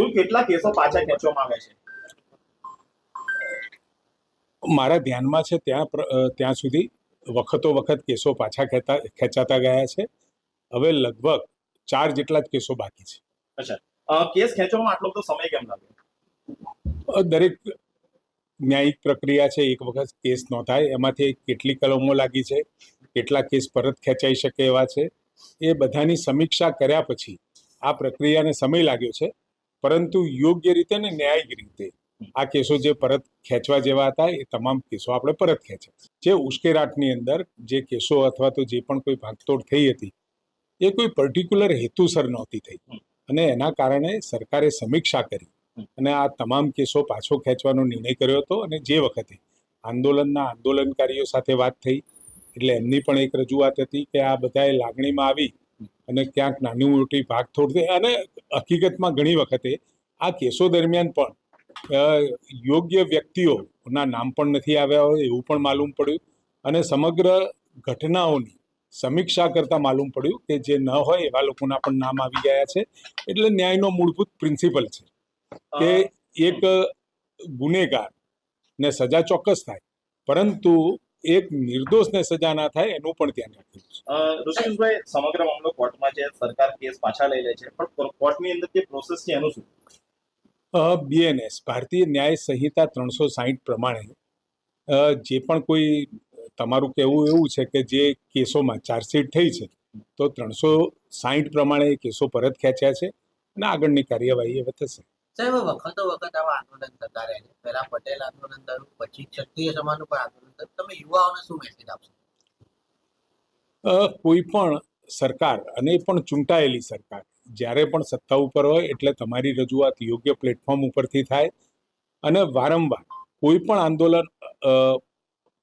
કુલ કેટલા કેસો પાછા ખેંચવામાં આવે છે? મારા ધ્યાનમાં છે ત્યાં ત્યાં સુધી વખતો વખત કેસો પાછા ખેતા ખેંચાતા ગયા છે. હવે લગભગ ચાર જેટલા જ કેસો બાકી છે. અચ્છા. કેસ ખેંચવામાં આટલો બધો સમય કેમ લાગ્યો? દરેક ન્યાયિક પ્રક્રિયા છે એક વખત કેસ નોંધાય એમાંથી કેટલી કલમો લાગી છે કેટલા કેસ પરત ખેંચાઈ શકે એવા છે. એ બધાની સમીક્ષા કર્યા પછી આ પ્રક્રિયાને સમય લાગ્યો છે. પરંતુ યોગ્ય રીતે ને ન્યાયિક રીતે. આ કેસો જે પરત ખેંચવા જેવા હતા, એ તમામ કેસો આપણે પરત ખેંચ્યા. જે ઉશ્કેરાટની અંદર જે કેસો અથવા તો જે પણ કોઈ ભાગતોડ થઈ હતી, એ કોઈ પર્ટિક્યુલર હેતુસર નહોતી થઈ. અને એના કારણે સરકારે સમીક્ષા કરી. અને આ તમામ કેસો પાછો ખેંચવાનો નિર્ણય કર્યો હતો અને જે વખતે આંદોલનના આંદોલનકારીઓ સાથે વાત થઈ, એટલે એમની પણ એક રજૂઆત હતી કે આ બધાએ લાગણીમાં આવી અને ક્યાંક નાની મોટી ભાગતોડ થઈ અને હકીકતમાં ઘણી વખતે આ કેસો દરમિયાન પણ યોગ્ય વ્યક્તિઓના નામ પણ નથી આવ્યા હોય એવું પણ માલુમ પડ્યું અને સમગ્ર ઘટનાઓની સમીક્ષા કરતાં માલુમ પડ્યું કે જે ન હોય એવા લોકોના પણ નામ આવી ગયા છે. એટલે ન્યાયનો મૂળભૂત પ્રિન્સિપલ છે કે એક ગુનેગાર ને સજા ચોક્કસ થાય પરંતુ એક નિર્દોષને સજા ના થાય એનું પણ ધ્યાન રાખવું છે અ, સમગ્ર મામલો કોર્ટમાં છે સરકાર કેસ પાછા લઈ લે છે પણ કોર્ટની અંદર જે પ્રોસેસ છે એનું શું? બીએનએસ ભારતીય ન્યાય સંહિતા ત્રણસો સાહીઠ પ્રમાણે જે પણ કોઈ તમારું કહેવું એવું છે કે જે કેસોમાં ચાર્જશીટ થઈ છે તો ત્રણસો સાહીઠ પ્રમાણે એ કેસો પરત ખેંચ્યા છે અને આગળની કાર્યવાહી હવે થશે સાહેબ વખતો વખત આવા આંદોલન થતા રહે છે. પહેલા પટેલ આંદોલન થયું, પછી ક્ષત્રિય સમાજનું પણ આંદોલન થયું. તમે યુવાઓને શું મેસેજ આપશો? કોઈ પણ સરકાર, અને પણ ચૂંટાયેલી સરકાર, જ્યારે પણ સત્તા ઉપર હોય, એટલે તમારી રજૂઆત યોગ્ય પ્લેટફોર્મ ઉપરથી થાય. અને વારંવાર કોઈ પણ આંદોલન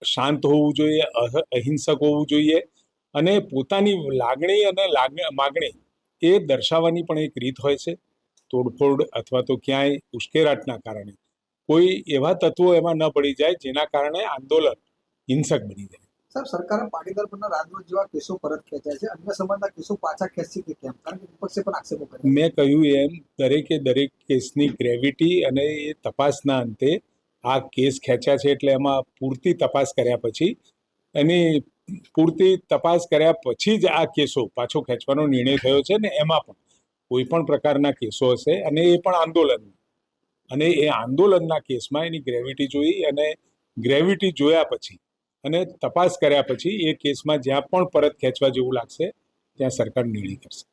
શાંત હોવું જોઈએ, અહ- અહિંસક હોવું જોઈએ, અને પોતાની લાગણી અને માગણી એ દર્શાવવાની પણ એક રીત હોય છે. તોડફોડ અથવા તો ક્યાંય ઉશ્કેરાટના કારણે. કોઈ એવા તત્વો એમાં ન પડી જાય જેના કારણે આંદોલન હિંસક બની જાય. સાહેબ સરકારે પાટીદાર પરના રાજદ્રોહ જેવા કેસો પરત ખેંચ્યા છે. અન્ય સમાજના કેસો પાછા ખેંચી કે કેમ? કારણ કે વિપક્ષે પણ આક્ષેપો કર્યા મેં કહ્યું એમ દરેકે દરેક કેસની ગ્રેવિટી અને એ તપાસના અંતે આ કેસ ખેંચ્યા છે એટલે એમાં પૂરતી તપાસ કર્યા પછી એની પૂરતી તપાસ કર્યા પછી જ આ કેસો પાછો ખેંચવાનો નિર્ણય થયો છે ને એમાં પણ. કોઈ પણ પ્રકારના કેસો હશે અને એ પણ આંદોલન. અને એ આંદોલનના કેસમાં એની ગ્રેવિટી જોઈ અને ગ્રેવિટી જોયા પછી અને તપાસ કર્યા પછી એ કેસમાં જ્યાં પણ પરત ખેંચવા જેવું લાગશે, ત્યાં સરકાર નિર્ણય કરશે.